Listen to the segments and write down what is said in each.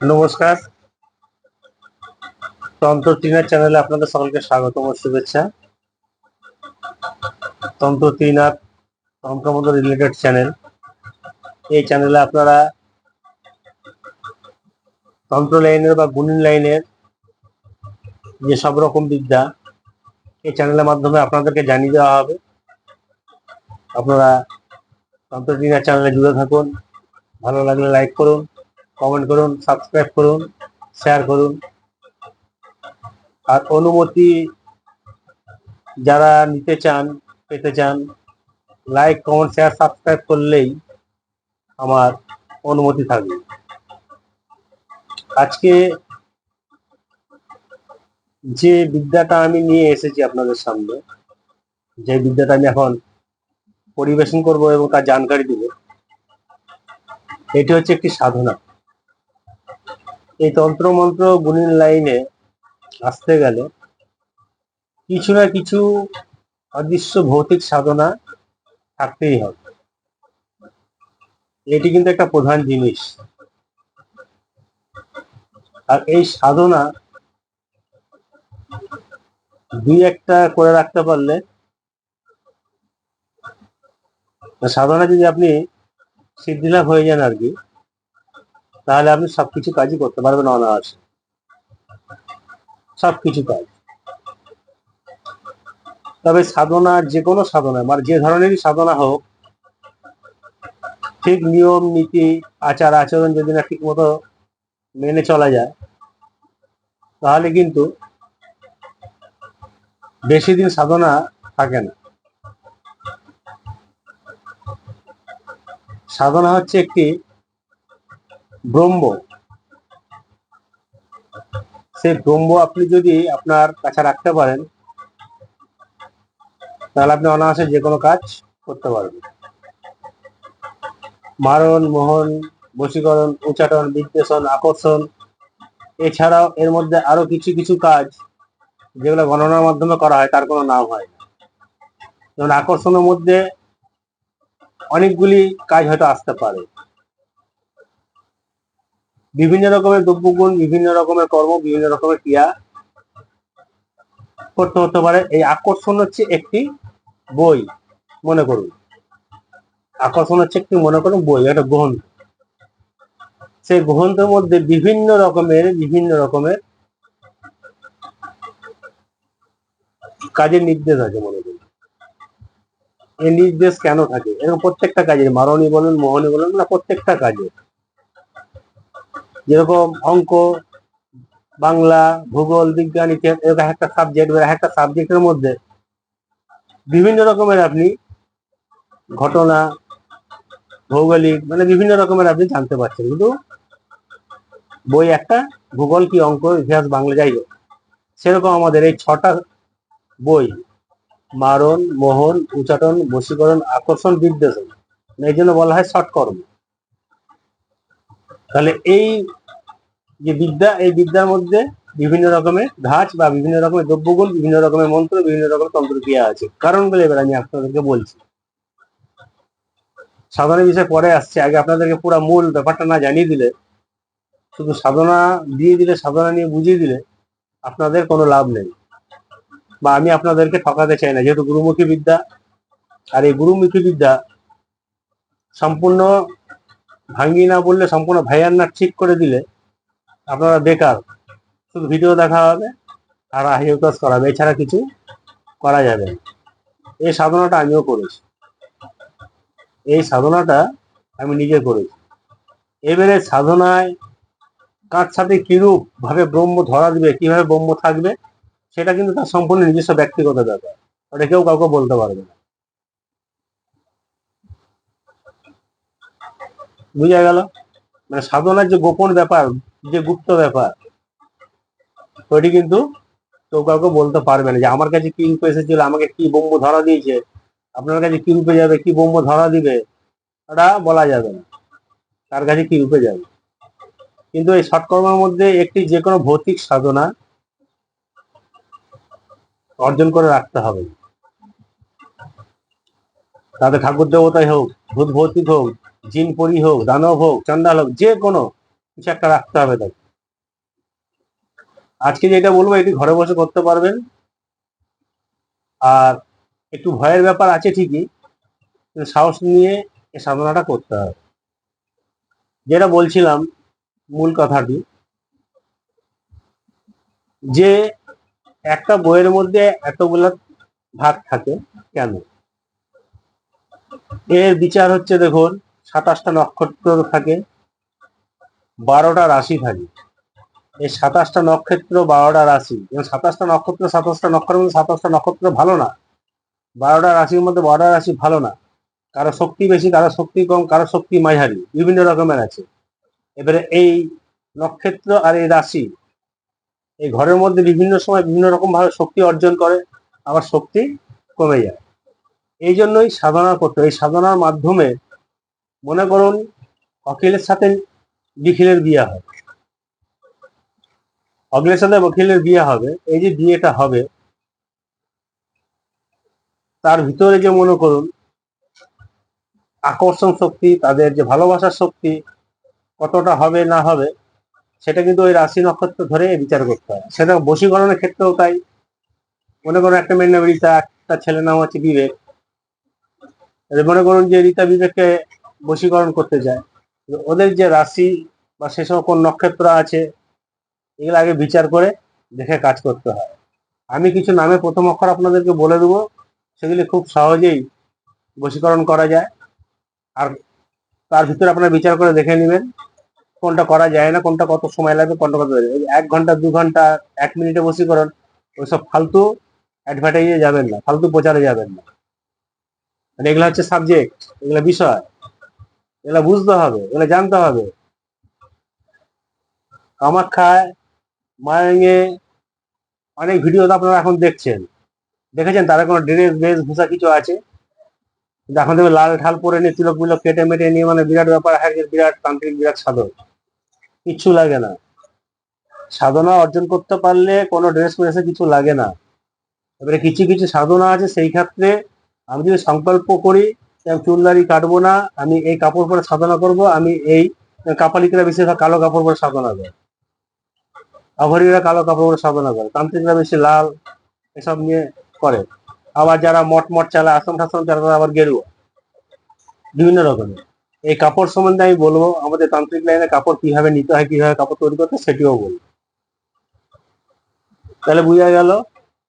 নমস্কার। তন্ত্র টিনার চ্যানেলে আপনাদের সকলকে স্বাগতম ও শুভেচ্ছা। তন্ত্র টিনার তন্ত্রমন্ত্র রিলেটেড চ্যানেল এই চ্যানেলে আপনারা তন্ত্র লাইনের বা গুণিন লাইনের যে সব রকম বিদ্যা, এই চ্যানেলের মাধ্যমে আপনাদেরকে জানিয়ে দেওয়া হবে। আপনারা তন্ত্র টিনার চ্যানেলে জুড়ে থাকুন। ভালো লাগলে লাইক করুন। কমেন্ট করুন সাবস্ক্রাইব করুন শেয়ার করুন। আর অনুমতি যারা নিতে চান, পেতে চান লাইক কমেন্ট শেয়ার সাবস্ক্রাইব করলেই আমার অনুমতি থাকবে। আজকে যে বিদ্যাটা আমি নিয়ে এসেছি আপনাদের সামনে, যে বিদ্যাটা আমি এখন পরিবেশন করব এবং তার জানকারি দেব, এটি হচ্ছে একটি সাধনা। এই তন্ত্রমন্ত্র গুণিন লাইনে আসতে গেলে কিছু না কিছু অদৃশ্য ভৌতিক সাধনা থাকতেই হবে। এটি কিন্তু একটা প্রধান জিনিস। আর এই সাধনা দুই একটা করে রাখতে পারলে সাধনা যদি আপনি সিদ্ধিলাভ হয়ে যান আর কি তাহলে আপনি সবকিছু কাজই করতে পারবেন অনায়াসে। সবকিছু কাজ। তবে সাধনা যে কোনো সাধনা মানে যে ধরনেরই সাধনা হোক, ঠিক নিয়ম, নীতি, আচার, আচরণ যদি না ঠিক মতো মেনে চলা যায়, তাহলে কিন্তু বেশি দিন সাধনা থাকে না। সাধনা হচ্ছে একটি ব্রহ্ম। সেই ব্রহ্ম আপনি যদি আপনার কাছে রাখতে পারেন, তাহলে আপনি অনায়াসে যে কোনো কাজ করতে পারবেন। মারণ, মোহন, বশীকরণ উচ্চাটন বিদ্বেষণ, আকর্ষণ, এছাড়াও এর মধ্যে আরও কিছু কিছু কাজ যেগুলো গণনার মাধ্যমে করা হয়, তার কোনো নাম হয় যেমন আকর্ষণের মধ্যে অনেকগুলি কাজ হয়তো আসতে পারে। বিভিন্ন রকমের দ্রব্যগুণ, বিভিন্ন রকমের কর্ম, বিভিন্ন রকমের ক্রিয়া করতে হতে পারে। এই আকর্ষণ হচ্ছে একটি বই, মনে করুন। আকর্ষণ হচ্ছে একটি, মনে করুন, বই, একটা গ্রন্থ। সেই গ্রন্থের মধ্যে বিভিন্ন রকমের বিভিন্ন রকমের কাজের নির্দেশ আছে, মনে করুন। এই নির্দেশ কেন থাকে? এরকম প্রত্যেকটা কাজের, মারণী বলুন, মোহনী বলুন, না প্রত্যেকটা কাজে যেরকম অঙ্ক, বাংলা, ভূগোল, বিজ্ঞান, ইতিহাস, এরকম একটা সাবজেক্ট বা একটা সাবজেক্টের মধ্যে বিভিন্ন রকমের আপনি ঘটনা, ভৌগোলিক মানে বিভিন্ন রকমের আপনি জানতে পারছেন। কিন্তু বই একটা, ভূগোল কি অঙ্ক, ইতিহাস, বাংলা, যাই হোক, সেরকম আমাদের এই ছটা বই, মারণ, মোহন, উচাটন, বশীকরণ, আকর্ষণ, বিদ্বেষণ এই জন্য বলা হয় শর্ট কর্ম তাহলে এই যে বিদ্যা, এই বিদ্যার মধ্যে বিভিন্ন রকমের ধাঁচ বা বিভিন্ন রকমের দ্রব্যগুণ, বিভিন্ন রকমের মন্ত্র, বিভিন্ন রকমের তন্ত্রক্রিয়া আছে। কারণগুলো এবার আমি আপনাদেরকে বলছি। সাধনা বিষয় পরে আসছে। আগে আপনাদেরকে পুরো মূল ব্যাপারটা না জানিয়ে দিলে, শুধু সাধনা দিয়ে দিলে, সাধনা নিয়ে বুঝিয়ে দিলে, আপনাদের কোনো লাভ নেই। বা আমি আপনাদেরকে ঠকাতে চাই না। যেহেতু গুরুমুখী বিদ্যা, আর এই গুরুমুখী বিদ্যা সম্পূর্ণ ভাঙ্গি না বললে সম্পূর্ণ ভাইয়ার না ঠিক করে দিলে আপনারা বেকার। শুধু ভিডিও দেখা হবে আর আহিউকাস করা হবে, এছাড়া কিছু করা যাবে এই সাধনাটা আমিও করেছি। এই সাধনাটা আমি নিজে করেছি। এবারে সাধনায় কার সাথে কিরূপ ভাবে ব্রহ্ম ধরা দিবে, কীভাবে ব্রহ্ম থাকবে, সেটা কিন্তু তার সম্পূর্ণ নিজস্ব ব্যক্তিগত ব্যাপার। ওটা কেউ কাউকে বলতে পারবে না। বুঝা গেল? মানে সাধনার যে গোপন ব্যাপার, যে গুপ্ত ব্যাপার, ওইটি কিন্তু কেউ কাউকে বলতে পারবে না যে, আমার কাছে কি রূপে এসেছিল? আমাকে কি বোম্ব ধরা দিয়েছে? আপনার কাছে কি রূপে যাবে? কি বোম্ব ধরা দিবে? ওটা বলা যাবে না। তার কাছে কি রূপে যাবে? কিন্তু এই সৎকর্মের মধ্যে একটি যে কোনো ভৌতিক সাধনা অর্জন করে রাখতে হবে। তাদের ঠাকুর দেবতাই হোক, ভূত ভৌতিক হোক জিন পরি হোক, দানব হোক চন্ডাল হোক, যে কোনো কিছু একটা রাখতে হবে তাকে। আজকে যেটা বলব, এটি ঘরে বসে করতে পারবেন। আর একটু ভয়ের ব্যাপার আছে ঠিকই সাহস নিয়ে এই সাধনাটা করতে হবে। যেটা বলছিলাম, মূল কথাটি, যে একটা বইয়ের মধ্যে এতগুলা ভাগ থাকে কেন? এর বিচার হচ্ছে, দেখুন সাতাশটা নক্ষত্র থাকে, বারোটা রাশি থাকে এই সাতাশটা নক্ষত্র, বারোটা রাশি। এবং সাতাশটা নক্ষত্র, সাতাশটা নক্ষত্রের মধ্যে সাতাশটা নক্ষত্র ভালো না। বারোটা রাশির মধ্যে বারোটা রাশি ভালো না। কারও শক্তি বেশি, কারও শক্তি কম, কারও শক্তি মাঝারি, বিভিন্ন রকমের আছে। এবারে এই নক্ষত্র আর এই রাশি, এই ঘরের মধ্যে বিভিন্ন সময় বিভিন্ন রকম ভাবে শক্তি অর্জন করে, আবার শক্তি কমে যায়। এই জন্যই সাধনা করতে এই সাধনার মাধ্যমে মনে করুন, অখিলের সাথে নিখিলের বিয়ে হয় অখিলের সাথে অখিলের বিয়ে হবে, এই যে বিয়েটা হবে, তার ভিতরে যে মনে করুন, আকর্ষণ শক্তি, তাদের যে ভালোবাসার শক্তি, কতটা হবে, না হবে, সেটা কিন্তু ওই রাশি নক্ষত্র ধরে বিচার করতে হয়। সেটা বশীকরণের ক্ষেত্রেও তাই। মনে করুন, একটা মেয়ের নাম রীতা, একটা ছেলের নাম হচ্ছে বিবেক। মনে করুন যে রীতা বিবেককে বশীকরণ করতে যায়। ওদের যে রাশি বা সে সময় কোন নক্ষত্র আছে, এগুলো আগে বিচার করে দেখে কাজ করতে হয়। আমি কিছু নামে প্রথম অক্ষর আপনাদেরকে বলে দেবো, সেগুলি খুব সহজেই বশীকরণ করা যায়। আর তার ভিতরে আপনারা বিচার করে দেখে নেবেন, কোনটা করা যায় না, কোনটা কত সময় লাগবে, কোনটা কত এক ঘণ্টা, দু ঘণ্টা, এক মিনিটে বসীকরণ ওইসব ফালতু অ্যাডভার্টাইজে যাবেন না, ফালতু প্রচারে যাবেন না। মানে এগুলো হচ্ছে সাবজেক্ট এগুলো বিষয়। এগুলো বুঝতে হবে এগুলো জানতে হবে। কামাখ্যায়, মায়াঙ্গে অনেক ভিডিও তো আপনারা এখন দেখছেন। দেখেছেন? তারা কোনো ড্রেস বেশ ভূষা কিছু আছে? এখন দেখবে লাল ঢাল পরে নিয়ে তিলক মিলক কেটে মেটে নিয়ে মানে বিরাট ব্যাপার হ্যাঁ বিরাট তান্ত্রিক বিরাট সাধক কিচ্ছু লাগে না। সাধনা অর্জন করতে পারলে কোনো ড্রেস ফ্রেসে কিছু লাগে না। এবারে কিছু কিছু সাধনা আছে, সেই ক্ষেত্রে আমি যদি সংকল্প করি চুলদারি কাটবো না, আমি এই কাপড় পরে সাধনা করব, আমি এই কাপালিকরা বেশিরভাগ কালো কাপড় পরে সাধনা করে। অঘরীরা কালো কাপড় পরে সাধনা করে, তান্ত্রিকরা বেশি লাল এসব নিয়ে করে। আবার যারা মঠ মঠ চালায় আসন ঠাসন তারা আবার গেরুয়া। বিভিন্ন রকমের। এই কাপড় সম্বন্ধে আমি বলব, আমাদের তান্ত্রিক লাইনে কাপড় কীভাবে নিতে হয়, কীভাবে কাপড় তৈরি করতে সেটিও বলব। তাহলে বোঝা গেল,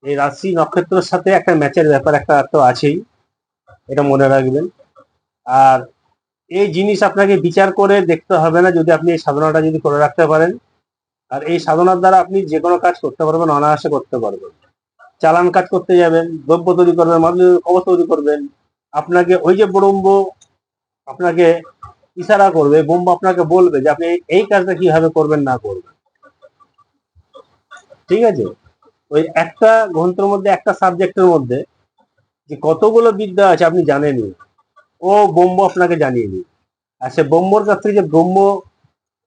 এই রাশি নক্ষত্রের সাথে একটা ম্যাচের ব্যাপার একটা তো আছেই। এটা মনে রাখবেন। আর এই জিনিস আপনাকে বিচার করে দেখতে হবে না, যদি আপনি এই সাধনাটা যদি করে রাখতে পারেন। আর এই সাধনার দ্বারা আপনি যে কোনো কাজ করতে পারবেন, অনায়াসে করতে পারবেন। চালান কাজ করতে যাবেন, দ্রব্য তৈরি করবেন মানুষ খবর তৈরি করবেন। আপনাকে ওই যে ব্রহ্ম আপনাকে ইশারা করবে, ব্রহ্ম আপনাকে বলবে যে আপনি এই কাজটা কীভাবে করবেন, না করবেন। ঠিক আছে? ওই একটা গ্রন্থের মধ্যে, একটা সাবজেক্টের মধ্যে যে কতগুলো বিদ্যা আছে আপনি জানেনই। ও ব্রহ্ম আপনাকে জানিয়ে দিবে। আর সে ব্রহ্মর কাছ থেকে যে ব্রহ্ম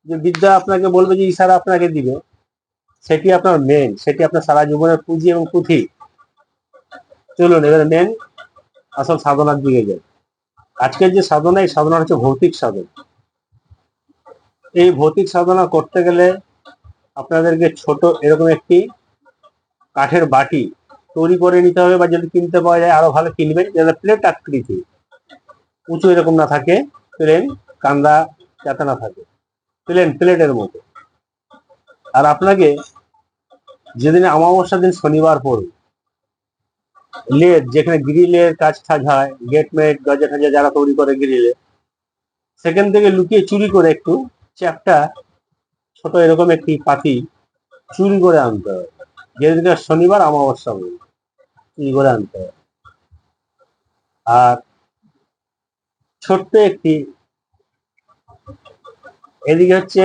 যে বিদ্যা আপনাকে বলবে যে ইশারা আপনাকে দিবে, সেটি আপনার মেন সেটি আপনার সারা জীবনের পুঁজি এবং পুঁথি। চলুন, এবারে মেন আসল সাধনার দিকে যাই। আজকের যে সাধনা, এই সাধনা হচ্ছে ভৌতিক সাধন। এই ভৌতিক সাধনা করতে গেলে আপনাদেরকে ছোট এরকম একটি কাঠের বাটি তৈরি করে নিতে হবে বা যদি কিনতে পাওয়া যায়, আরও ভালো কিনবেন। যাতে প্লেট আকৃতি উঁচু এরকম না থাকে প্লেন কান্দা যাতে না থাকে। প্লেন প্লেটের মতো। আর আপনাকে যেদিন অমাবস্যার দিন শনিবার পড়বে লেদ যেখানে গ্রিলের কাজ টাজ হয় গেটমেট দরজা ঠাজা যারা তৈরি করে গ্রিলে সেখান থেকে লুকিয়ে চুরি করে একটু চ্যাপটা ছোট এরকম একটি পাতি চুরি করে আনতে হবে। যেদিনকে শনিবার, অমাবস্যা বলে চুরি করে আনতে হবে? আর ছোট্ট একটি, এদিকে হচ্ছে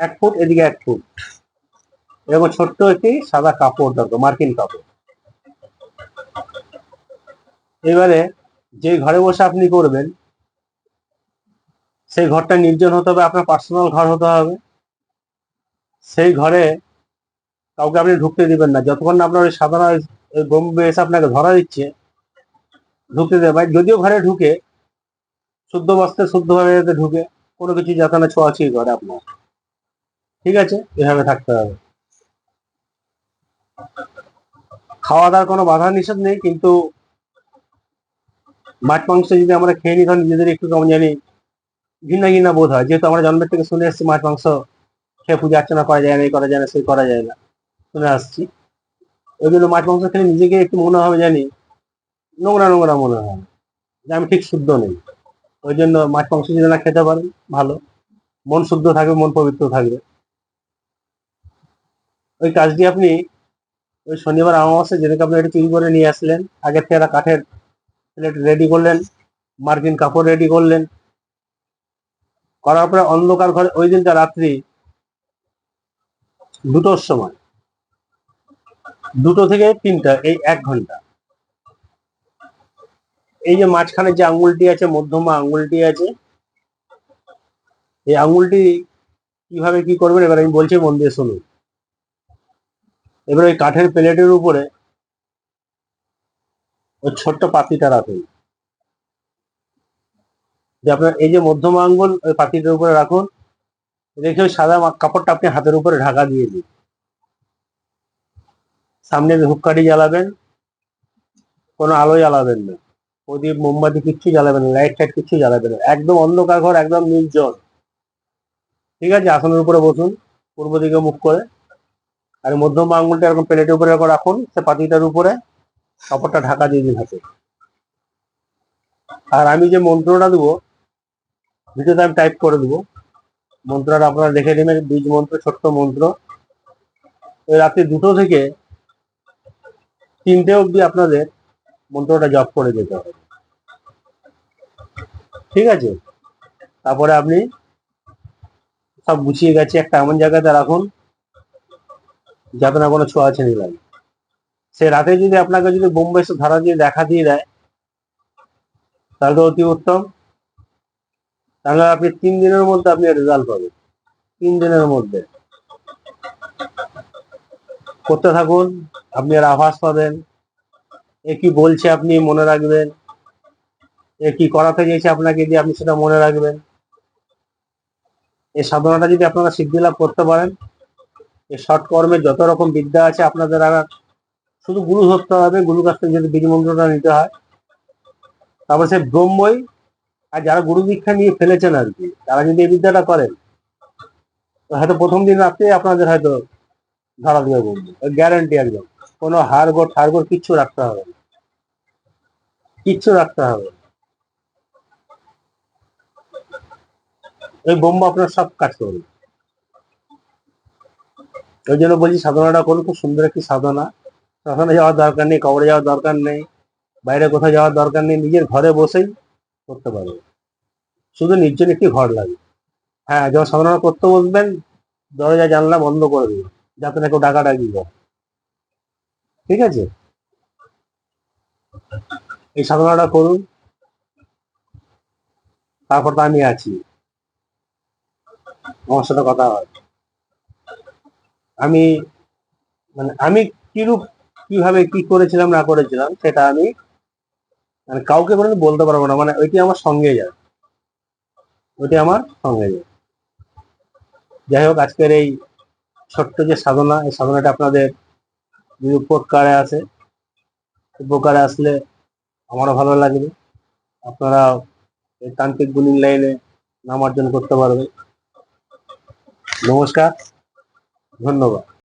এক ফুট, এদিকে এক ফুট। এরকম ছোট্ট একটি সাদা কাপড় দরকার, মার্কিন কাপড়। এবারে যে ঘরে বসে আপনি করবেন, সেই ঘরটা নির্জন হতে হবে, আপনার পার্সোনাল ঘর হতে হবে। সেই ঘরে কাউকে আপনি ঢুকতে দিবেন না। যতক্ষণ না আপনার ওই সাধারণ বোম্বে এসে আপনাকে ধরা দিচ্ছে, ঢুকতে দেবে যদিও ঘরে ঢুকে, শুদ্ধ বস্ত্রে শুদ্ধভাবে যাতে ঢুকে, কোনো কিছু যাতে না ছোঁয়াছুঁই করে আপনার। ঠিক আছে? এভাবে থাকতে হবে। খাওয়া দাওয়ার কোনো বাধা নিষেধ নেই, কিন্তু মাছ, মাংস যদি আমরা খেয়ে নিই তখন নিজেদের একটু কেমন জানি ঘৃণা ঘৃণা বোধ হয়। যেহেতু আমরা জন্মের থেকে শুনে এসেছি, মাছ, মাংস খেয়ে পূজা অর্চনা করা যায় না, এই করা যায় না, সেই করা যায় না। শুনে আসছি। ওই জন্য মাছ মাংস খেলে নিজেকে একটু মনে হবে জানি, নোংরা নোংরা মনে হয়। যে আমি ঠিক শুদ্ধ নেই। ওই জন্য মাছ মাংস যদি না খেতে পারেন, ভালো। মন শুদ্ধ থাকবে, মন পবিত্র থাকবে। ওই কাজটি আপনি ওই শনিবার আমাবস্যা যেদিকে আপনি এটা চুরি করে নিয়ে আসলেন, আগের থেকে একটা কাঠের প্লেট রেডি করলেন, মার্কিন কাপড় রেডি করলেন। করার পরে অন্ধকার ঘরে ওই দিনটা রাত্রি দুটোর সময় দুটো থেকে তিনটা, এই এক ঘণ্টা। এই যে মাঝখানে যে আঙ্গুলটি আছে, মধ্যমা আঙ্গুলটি আছে, এই আঙ্গুলটি কীভাবে কি করবেন? এবার আমি বলছি মন দিয়ে শুনুন। এবার ওই কাঠের প্লেটের উপরে ওই ছোট্ট পাতিটা রাখুন। যে আপনার এই যে মধ্যমা আঙ্গুল ওই পাতিটার উপরে রাখুন। রেখে ওই সাদা কাপড়টা আপনি হাতের উপরে ঢাকা দিয়ে দিন। সামনে ধূপকাঠি জ্বালাবেন, কোনো আলো জ্বালাবেন না। প্রদীপ, মোমবাতি কিচ্ছু জ্বালাবেন না লাইট টাইট কিচ্ছু জ্বালাবেন না। একদম অন্ধকার ঘর, একদম নির্জন ঠিক আছে? আসনের উপরে বসুন, পূর্ব দিকে মুখ করে। আর মধ্যম আঙুলটা এরকম প্লেটের উপরে এরকম রাখুন, সে পাতিটার উপরে কাপড়টা ঢাকা দিয়ে দিন হাতে। আর আমি যে মন্ত্রটা দেবো, ভিডিওতে আমি টাইপ করে দেবো। মন্ত্রটা আপনারা দেখে নেবেন, বীজ মন্ত্র, ছোট্ট মন্ত্র। ওই রাত্রি দুটো থেকে তিনটে অবধি আপনাদের মন্ত্রটা জপ করে যেতে হবে। ঠিক আছে? তারপরে আপনি সব গুছিয়ে গেছে, একটা এমন জায়গাতে রাখুন যাতে না কোনো ছোঁয়াছানি লাগে। সে রাতে যদি আপনাকে যদি বোম্বে ধারা দিয়ে দেখা দিয়ে দেয়, তাহলে তো অতি উত্তম। তাহলে আপনি তিন দিনের মধ্যে আপনি রেজাল্ট পাবেন। তিন দিনের মধ্যে। করতে থাকুন। আপনি এর আভাস পাবেন। এ কি বলছে আপনি মনে রাখবেন? এ কি করাতে চেয়েছে আপনাকে দিয়ে আপনি সেটা মনে রাখবেন? এই সাধনাটা যদি আপনারা সিদ্ধি লাভ করতে পারেন এই কর্মের যত রকম বিদ্যা আছে আপনাদের আর শুধু গুরু ধরতে হবে গুরু কাছ থেকে যদি বীজ মন্ত্রটা নিতে হয়। তারপর সে ব্রহ্মই আর যারা গুরু দীক্ষা নিয়ে ফেলেছেন আর কি, তারা যদি এই বিদ্যাটা করেন হয়তো প্রথম দিন রাত্রে আপনাদের হয়তো ধরা দিয়ে বলবে গ্যারান্টি একদম। কোনো হাড়গোড় ঠাড়গোড় কিচ্ছু রাখতে হবে। না কিচ্ছু রাখতে হবে। ওই বোম্বা আপনার সব কাজ করবে ওই জন্য বলছি, সাধনাটা করুন, খুব সুন্দর একটি সাধনা। সাধনা যাওয়ার দরকার নেই, কবরে যাওয়ার দরকার নেই, বাইরে কোথাও যাওয়ার দরকার নেই, নিজের ঘরে বসেই করতে পারবে। শুধু নির্জন একটি ঘর লাগে। হ্যাঁ যখন সাধনা করতে বসবেন, দরজা জানলা বন্ধ করে দিবেন, যাতে না কেউ ডাকাডাকি করে। ঠিক আছে? এই সাধনাটা করুন। তারপর তো আমি আছি। আমার সাথে কথা হয়। আমি মানে আমি কিরূপ, কীভাবে কি করেছিলাম, না করেছিলাম, সেটা আমি মানে কাউকে কোনো বলতে পারব না। মানে ওইটি আমার সঙ্গে যায়। ওইটি আমার সঙ্গে যায়। যাই হোক, আজকের এই ছোট্ট যে সাধনা, এই সাধনাটা আপনাদের যদি উপকারে আসে, উপকারে আসলে আমারও ভালো লাগবে। আপনারা এই তান্ত্রিক গুণীর লাইনে নাম অর্জন করতে পারবে নমস্কার, ধন্যবাদ।